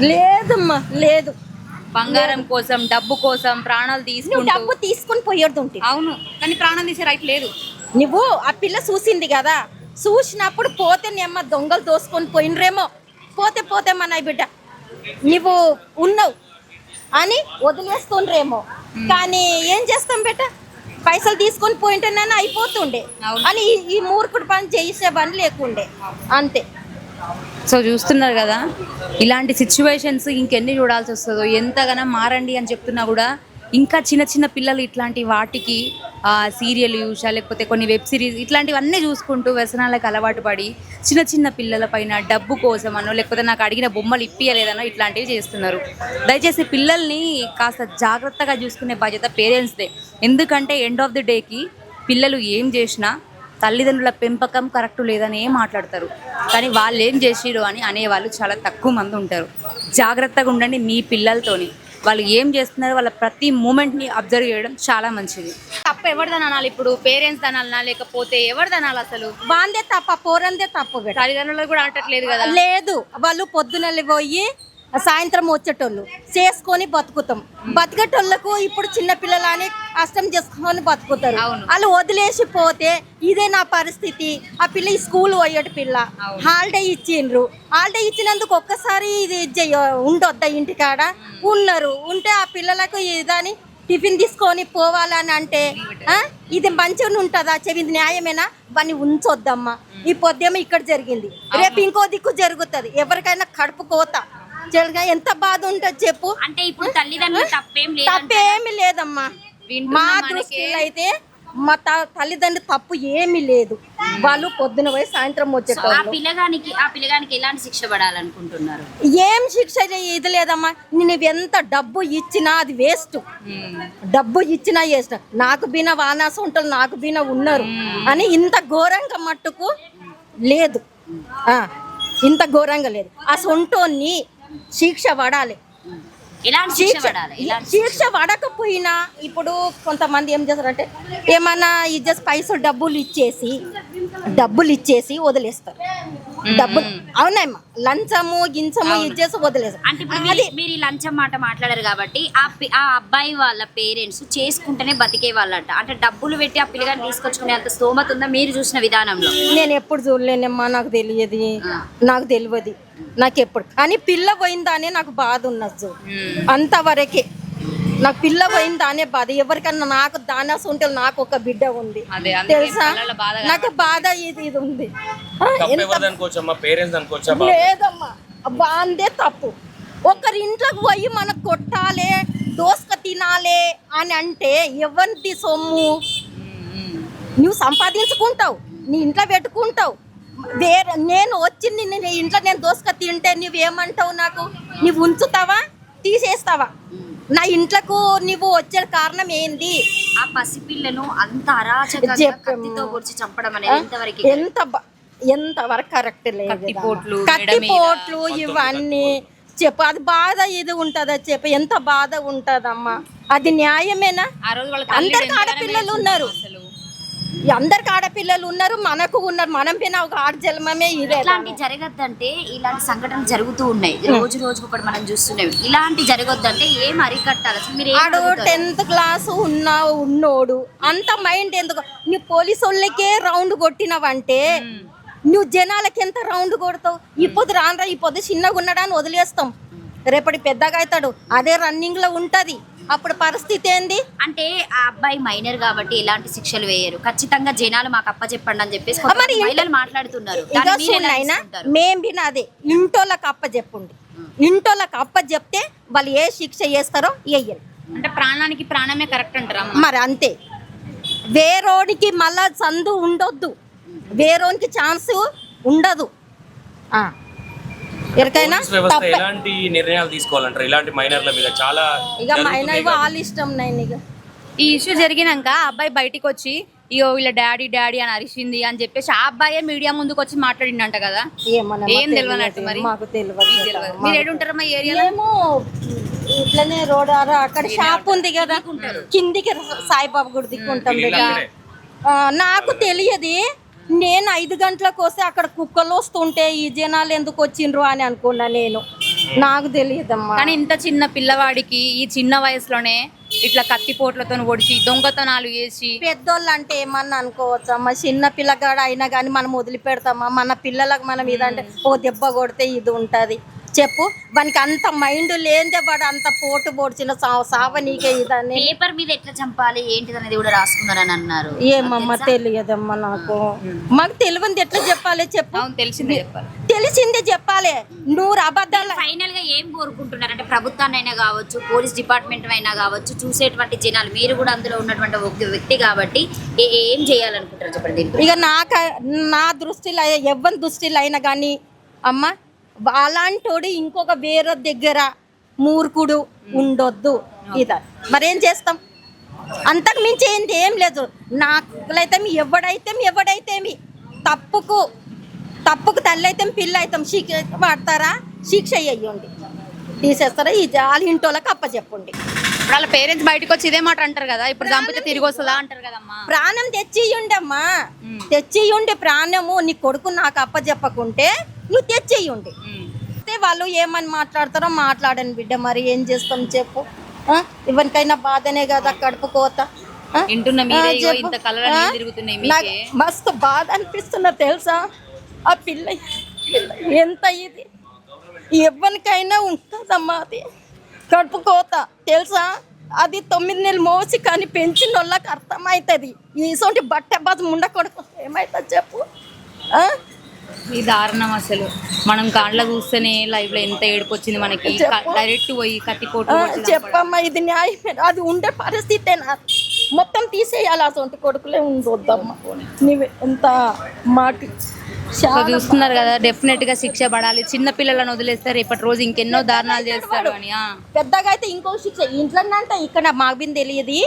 లేదమ్మా లేదు. బంగారం కోసం డబ్బు కోసం ప్రాణాలు నువ్వు తీసుకుంటూ డబ్బు తీసుకుని పోయేది ఉంటే. అవును కానీ ప్రాణం తీసే రైట్ లేదు. నువ్వు ఆ పిల్ల చూసింది కదా చూసినప్పుడు పోతే నెమ్మ దొంగలు దోసుకొని పోయినరేమో. పోతే పోతే మన బిడ్డ నువ్వు ఉన్నావు అని వదిలేస్తుండ్రేమో. కానీ ఏం చేస్తాం బిడ్డ? పైసలు తీసుకొని పోయింటేనే అయిపోతుండే. అవును. అని ఈ- ఈ మూర్ఖుడు పని చేసే పని లేకుండే. అంతే. సో చూస్తున్నారు కదా ఇలాంటి సిచ్యువేషన్స్ ఇంకెన్ని చూడాల్సి వస్తుందో ఎంతగానో మారండి అని చెప్తున్నా కూడా ఇంకా చిన్న చిన్న పిల్లలు ఇట్లాంటి వాటికి సీరియల్ చూసా లేకపోతే కొన్ని వెబ్ సిరీస్ ఇట్లాంటివన్నీ చూసుకుంటూ వ్యసనాలకు అలవాటు పడి చిన్న చిన్న పిల్లల పైన డబ్బు కోసమనో లేకపోతే నాకు అడిగిన బొమ్మలు ఇప్పియలేదనో ఇట్లాంటివి చేస్తున్నారు. దయచేసి పిల్లల్ని కాస్త జాగ్రత్తగా చూసుకునే బాధ్యత పేరెంట్స్దే ఎందుకంటే ఎండ్ ఆఫ్ ది డేకి పిల్లలు ఏం చేసినా తల్లిదండ్రుల పెంపకం కరెక్ట్ లేదని ఏం మాట్లాడతారు. కానీ వాళ్ళు ఏం చేసిరు అని అనేవాళ్ళు చాలా తక్కువ మంది ఉంటారు. జాగ్రత్తగా ఉండండి మీ పిల్లలతోని. వాళ్ళు ఏం చేస్తున్నారు వాళ్ళ ప్రతి మూమెంట్ని అబ్జర్వ్ చేయడం చాలా మంచిది. తప్ప ఎవరిదని అనాలి ఇప్పుడు? పేరెంట్స్ అనాలనా లేకపోతే ఎవరిది అనాలి అసలు? బాందే తప్ప పోరందే తప్పు తల్లిదండ్రులు కూడా అనట్లేదు కదా? లేదు వాళ్ళు పొద్దున పోయి సాయంత్రం వచ్చేటోళ్ళు. చేసుకొని బతుకుతాం. బతికేటోళ్ళకు ఇప్పుడు చిన్న పిల్లలని కష్టం చేసుకొని బతుకుతారు. వాళ్ళు వదిలేసి పోతే ఇదే నా పరిస్థితి. ఆ పిల్ల ఈ స్కూల్ పోయేటి పిల్ల. హాలిడే ఇచ్చిండ్రు. హాలిడే ఇచ్చినందుకు ఒక్కసారి ఇది ఉండొద్దా ఇంటికాడ? ఉన్నారు. ఉంటే ఆ పిల్లలకు ఇదని టిఫిన్ తీసుకొని పోవాలని అంటే ఇది మంచిగా ఉంటుందా? చెవింది న్యాయమేనా? వాడిని ఉంచొద్దమ్మా. ఈ పొద్దేమో ఇక్కడ జరిగింది. రేపు ఇంకో దిక్కు జరుగుతుంది. ఎవరికైనా కడుపు కోత. ఎంత బాధ ఉంటుంది చెప్పు. అంటే ఇప్పుడు తల్లిదండ్రులు తప్పేం లేదు తప్పేమి లేదమ్మా. మా దృష్టిలో అయితే మా తల్లిదండ్రులు తప్పు ఏమీ లేదు. వాళ్ళు పొద్దున పోయి సాయంత్రం ఆ వచ్చేటోళ్ళు. పిల్లగానికి ఆ పిల్లగానికి ఎలాంటి శిక్ష పడాలనుకుంటున్నారు? ఏం శిక్ష ఇది లేదమ్మా. నువ్వు ఎంత డబ్బు ఇచ్చినా అది వేస్ట్. డబ్బు ఇచ్చినా వేస్ట్. నాకు బిన వానాస ఉంటారు నాకు బిన ఉన్నారు. అని ఇంత ఘోరంగా మట్టుకు లేదు. ఆ, ఇంత ఘోరంగా లేదు. ఆ సొంటోన్ని శిక్ష పడాలి. ఎలాంటి శిక్ష పడాలి? శిక్ష పడకపోయినా ఇప్పుడు కొంతమంది ఏం చేస్తారంటే ఏమన్నా ఇచ్చేసి పైసలు డబ్బులు ఇచ్చేసి డబ్బులు ఇచ్చేసి వదిలేస్తారు. డబ్బులు అవునమ్మా లంచము గించము ఇచ్చేసి వదిలేస్తారు. అంటే ఇప్పుడు మీరు- ఈ లంచం మాట మాట్లాడారు కాబట్టి ఆ ఆ అబ్బాయి వాళ్ళ పేరెంట్స్ చేసుకుంటేనే బతికే వాళ్ళంట. అంటే డబ్బులు పెట్టి ఆ పిల్లగాని తీసుకొచ్చుకునే అంత స్తోమత ఉందా మీరు చూసిన విధానంలో? నేను ఎప్పుడు చూడలేనమ్మా నాకు తెలియదు. నాకు తెలియదు. నాకు ఎప్పుడు కానీ పిల్ల పోయిందానే నాకు బాధ ఉన్నది. అంతవరకే. నాకు పిల్ల పోయిందానే బాధ. ఎవరికన్నా నాకు దానాసు ఉంటే నాకు ఒక బిడ్డ ఉంది. తెలుసా? పిల్లల బాధ నాకు బాధ ఇది ఇది ఉంది? లేదమ్మా. బాందే తప్పు. ఒకరి ఇంట్లోకి పోయి మనకు కొట్టాలి దోసక తినాలి అని అంటే ఎవరిది సొమ్ము? నువ్వు సంపాదించుకుంటావు. నీ ఇంట్లో పెట్టుకుంటావు. వేరే నేను వచ్చి నిన్ను నీ ఇంట్లో నేను దోసక తింటే నువ్వేమంటావు నాకు? నువ్వు ఉంచుతావా? తీసేస్తావా? నా ఇంట్లోకు నువ్వు వచ్చే కారణం ఏంది? ఆ పసిపిల్లను అంత అరాచకంగా చెప్పమ్మా. కత్తితో పొడిచి చంపడం అనేది ఎంతవరకు ఎంత బ- ఎంత వరకు కరెక్ట్ లేదు కత్తిపోట్లు, మెడ కత్తిపోట్లు ఇవన్నీ చెప్పు. అది బాధ ఇది ఉంటుందా చెప్పు. ఎంత బాధ ఉంటదమ్మా? అది న్యాయమేనా? ఆ రోజు వాళ్ళ అందరికి ఆడపిల్లలు ఉన్నారు. ఈ అందరికి ఆడపిల్లలు ఉన్నారు మనకు ఉన్నారు. మనం పోయినా ఒక ఆడజన్మమే ఇదే ఇలాంటి జరగద్దంటే ఇలాంటి సంఘటనలు జరుగుతూ ఉన్నాయి. రోజు రోజుకు ఒకటి మనం చూస్తున్నాం. ఇలాంటి జరగొద్దంటే ఏం అరికట్టాలి? అసలు మీరు ఏం ఆడు అడుగుతారు? టెన్త్ క్లాస్ ఉన్నా ఉన్నోడు. అంత మైండ్ ఎందుకు? నువ్వు పోలీసు వాళ్ళకే రౌండ్ కొట్టినవంటే నువ్వు జనాలకి ఎంత రౌండ్ కొడతావు? ఈ పొద్దు రానరా ఈ పొద్దు చిన్నగా ఉన్నాడని వదిలేస్తాం. రేపటి పెద్దగా అవుతాడు. అదే రన్నింగ్లో ఉంటది. అప్పుడు పరిస్థితి ఏంది? అంటే ఆ అబ్బాయి మైనర్ కాబట్టి ఎలాంటి శిక్షలు వేయరు. ఖచ్చితంగా జనాలు మాకు అప్పచెప్పండి అని చెప్పేసి మరి మహిళలు మాట్లాడుతున్నారు? మేం బిన అదే ఇంటోళ్ళకి అప్ప చెప్పుండి ఇంటోళ్ళకి అప్ప చెప్తే వాళ్ళు ఏ శిక్ష చేస్తారో వేయాలి అంటే ప్రాణానికి ప్రాణమే కరెక్ట్ అంటారా మరి అంతే. వేరోడికి మళ్ళా సందు ఉండొద్దు. వేరోనికి ఛాన్స్ ఉండదు. ఆ. ఎవరికైనా ఎలాంటి నిర్ణయాలు తీసుకోవాలంటారు? ఇలాంటి మైనర్ల మీద చాలా ఇక మైనర్. వాళ్ళ ఇష్టం నేను ఇక. ఈ ఇష్యూ జరిగినాక ఆ అబ్బాయి బయటికి వచ్చి ఇగో వీళ్ళ డాడీ డాడీ అని అరిచింది అని చెప్పేసి ఆ అబ్బాయే మీడియా ముందుకు వచ్చి మాట్లాడిండంట కదా? ఏం తెలియనట్టు మరి? మాకు తెలియదు. మీరు ఏడుంటారమ్మా ఈ ఏరియాలో? ఏమో ఇట్లనే రోడ్ అక్కడ షాప్ ఉంది కదా కిందికి సాయిబాబా గుడి దిక్కుంటాం నాకు తెలియదు. నేను ఐదు గంటలకు వస్తే అక్కడ కుక్కలు వస్తుంటే ఈ జనాలు ఎందుకు వచ్చిండ్రు అని అనుకున్నా నేను. నాకు తెలియదమ్మా. కానీ ఇంత చిన్న పిల్లవాడికి ఈ చిన్న వయసులోనే ఇట్లా కత్తిపోట్లతో ఒడిచి దొంగతనాలు చేసి. పెద్దోళ్ళు అంటే ఏమన్నా అనుకోవచ్చమ్మా. చిన్న పిల్లగాడు అయినా కానీ మనం వదిలిపెడతామా? మన పిల్లలకు మనం ఇదంటే ఓ దెబ్బ కొడితే ఇది ఉంటుంది. చెప్పు. వానికి అంత మైండ్ లేదే వాడు అంత పోటు పొడిచిన సావ నీకే ఇదని. పేపర్ మీద ఎట్లా చంపాలి ఏంటిది అనేది కూడా రాసుకున్నారని అన్నారు. ఏమమ్మా తెలియదమ్మా నాకు. మాకు తెలియంది ఎట్లా చెప్పాలి చెప్పు. అవును తెలిసిందే చెప్పాలి. తెలిసిందే చెప్పాలి. నూరు అబద్ధాలు. ఫైనల్గా ఏం కోరుకుంటున్నారు? అంటే ప్రభుత్వాన్ని అయినా కావచ్చు పోలీస్ డిపార్ట్మెంట్ అయినా కావచ్చు చూసేటువంటి జనాలు మీరు కూడా అందులో ఉన్నటువంటి ఒక వ్యక్తి కాబట్టి ఏ- ఏం చేయాలనుకుంటారు చెప్పండి ఇక నాక నా దృష్టిలో ఎవరి దృష్టిలో అయినా కానీ అమ్మ అలాంటోడు ఇంకొక వేరే దగ్గర మూర్ఖుడు ఉండొద్దు. ఇద. మరేం చేస్తాం? అంతకు మించి ఏంటి ఏం లేదు. నాకులైతే మీ ఎవడైతే మీ ఎవడైతే మీ తప్పుకు తప్పుకు తల్లి అయితే పిల్ల అయితే శిక్ష పడతారా? శిక్ష అయ్యండి. తీసేస్తారా? ఈ జాలి ఇంటోళ్ళకి అప్పచెప్పండి. ఇప్పుడు వాళ్ళ పేరెంట్స్ బయటకు వచ్చి ఇదే మాట అంటారు కదా? ఇప్పుడు చంపితే తిరిగి వస్తుందా అంటారు కదమ్మా? ప్రాణం తెచ్చియ్యుండమ్మా తెచ్చియ్యుండి ప్రాణము నీ కొడుకు నాకు అప్పచెప్పకుంటే నువ్వు తెచ్చియ్యుండి ఉమ్. అయితే వాళ్ళు ఏమని మాట్లాడతారో మాట్లాడని బిడ్డ మరి ఏం చేస్తాం చెప్పు? ఎవరికైనా బాధనే కదా కడుపు కోత. మస్తు బాధ అనిపిస్తున్నా తెలుసా? ఆ పిల్ల ఎంత ఇది? ఎవరికైనా ఉంటుందమ్మా అది. కడుపు కోత తెలుసా? అది తొమ్మిది నెలలు మోసి కానీ పెంచిన వాళ్ళకి అర్థమవుతుంది ఈసోటి బట్ట బాధ ముండకొడుకు ఏమవుతుంది చెప్పు. ఈ దారుణం అసలు. మనం కాళ్ళ చూస్తేనే లైవ్లో ఎంత ఏడుపు వచ్చింది మనకి డైరెక్ట్ పోయి కత్తిపోటు. చెప్పమ్మా ఇది న్యాయమే. అది ఉండే పరిస్థితే నా మొత్తం తీసేయాలి అసలు కొడుకులే ఉండొద్దమ్మా. నీవు ఎంత మాకు సో చూస్తున్నారు కదా డెఫినెట్గా శిక్ష పడాలి. చిన్న పిల్లలను వదిలేస్తే రేపటి రోజు ఇంకెన్నో దారుణాలు చేస్తారు అని. పెద్దగా అయితే ఇంకో శిక్ష. ఇంట్లోనే అంట ఇక్కడ మాకు తెలియదు.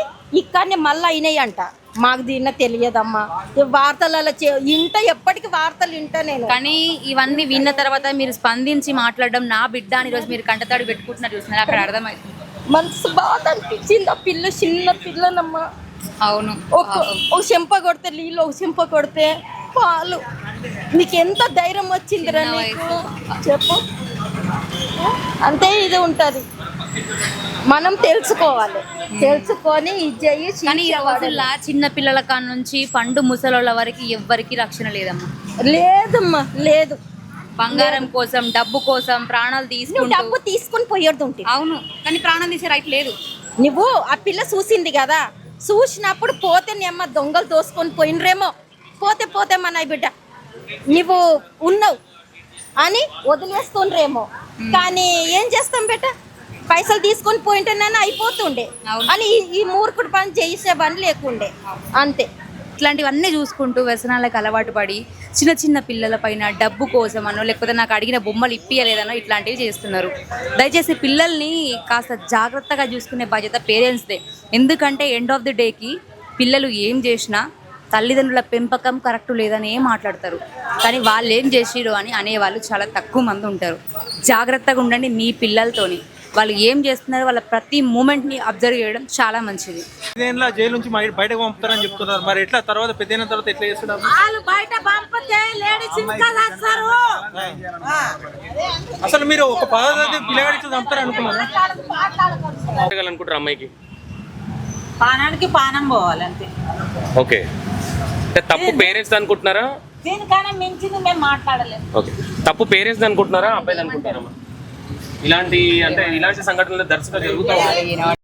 ఇక్కడనే మళ్ళీ అయినాయి అంట మాకు దీన్న తెలియదమ్మా. వార్తలలో చే- ఇంట ఎప్పటికీ వార్తలు ఇంట నేను. కానీ ఇవన్నీ విన్న తర్వాత మీరు స్పందించి మాట్లాడడం నా బిడ్డ అని రోజు మీరు కంటతాడు పెట్టుకుంటున్నారు చూస్తున్నారు? అక్కడ అర్థమవుతుంది మనసు బాధ అనిపించింది ఆ పిల్ల చిన్న పిల్లనమ్మా అవును. ఒక ఒక చెంప కొడితే నీళ్ళు ఒక చెంప కొడితే పాలు. నీకు ఎంత ధైర్యం వచ్చిందిరా నీకు? చెప్పు. అంతే ఇది ఉంటది. మనం తెలుసుకోవాలి. తెలుసుకొని ఇది చెయ్యి కానీ ఈ. రోజుల్లో చిన్న పిల్లల కాడ నుంచి పండు ముసలోళ్ళ వరకు ఎవ్వరికి రక్షణ లేదమ్మా. లేదమ్మా లేదు. బంగారం కోసం డబ్బు కోసం ప్రాణాలు తీసుకుంటూ డబ్బు తీసుకొని పోయేది ఉంటే. అవును కానీ ప్రాణం తీసే రైట్ లేదు. నువ్వు ఆ పిల్ల చూసింది కదా చూసినప్పుడు పోతే నీ అమ్మ దొంగలు దోసుకొని పోయినరేమో పోతే పోతే మన బిడ్డ నువ్వు ఉన్నావు అని వదిలేస్తుండ్రేమో. కానీ ఏం చేస్తాం బిడ్డ? పైసలు తీసుకొని పోయింటేనే అయిపోతుండే. అని ఈ- ఈ మూర్ఖుడు పని చేసే పని లేకుండే. అంతే. ఇట్లాంటివన్నీ చూసుకుంటూ వ్యసనాలకు అలవాటు పడి చిన్న చిన్న పిల్లల పైన డబ్బు కోసమనో లేకపోతే నాకు అడిగిన బొమ్మలు ఇప్పియలేదనో ఇట్లాంటివి చేస్తున్నారు. దయచేసి పిల్లల్ని కాస్త జాగ్రత్తగా చూసుకునే బాధ్యత పేరెంట్స్దే ఎందుకంటే ఎండ్ ఆఫ్ ది డేకి పిల్లలు ఏం చేసినా తల్లిదండ్రుల పెంపకం కరెక్ట్ లేదని ఏం మాట్లాడతారు. కానీ వాళ్ళు ఏం చేసిరు అని అనేవాళ్ళు చాలా తక్కువ మంది ఉంటారు. జాగ్రత్తగా ఉండండి మీ పిల్లలతోని. వాళ్ళు ఏం చేస్తున్నారు వాళ్ళ ప్రతి మూమెంట్ని అబ్జర్వ్ చేయడం చాలా మంచిది. ఇదేంలా జైలు నుంచి బయ- బయటకు పంపుతారని చెప్తున్నారు. మరి ఎట్లా? తర్వాత పెద్ద తర్వాత ఎట్లా చేస్తున్నారు? అసలు మీరు ఒక పదార్థం పిల్లగాడి ఇట్లా చంపుతారు అనుకున్నారు? అనుకుంటారు అమ్మాయికి. పానానికి పానం పోవాలి అంతే. ఓకే. అంటే తప్పు పేరెంట్స్ అనుకుంటున్నారా? దీనికన్నా మించింది మేము మాట్లాడలేము. ఓకే. తప్పు పేరెంట్స్ అనుకుంటున్నారా? అబ్బాయిలు అనుకుంటున్నారా? ఇలాంటి అంటే ఇలాంటి సంఘటనలు దర్శక జరుగుతూ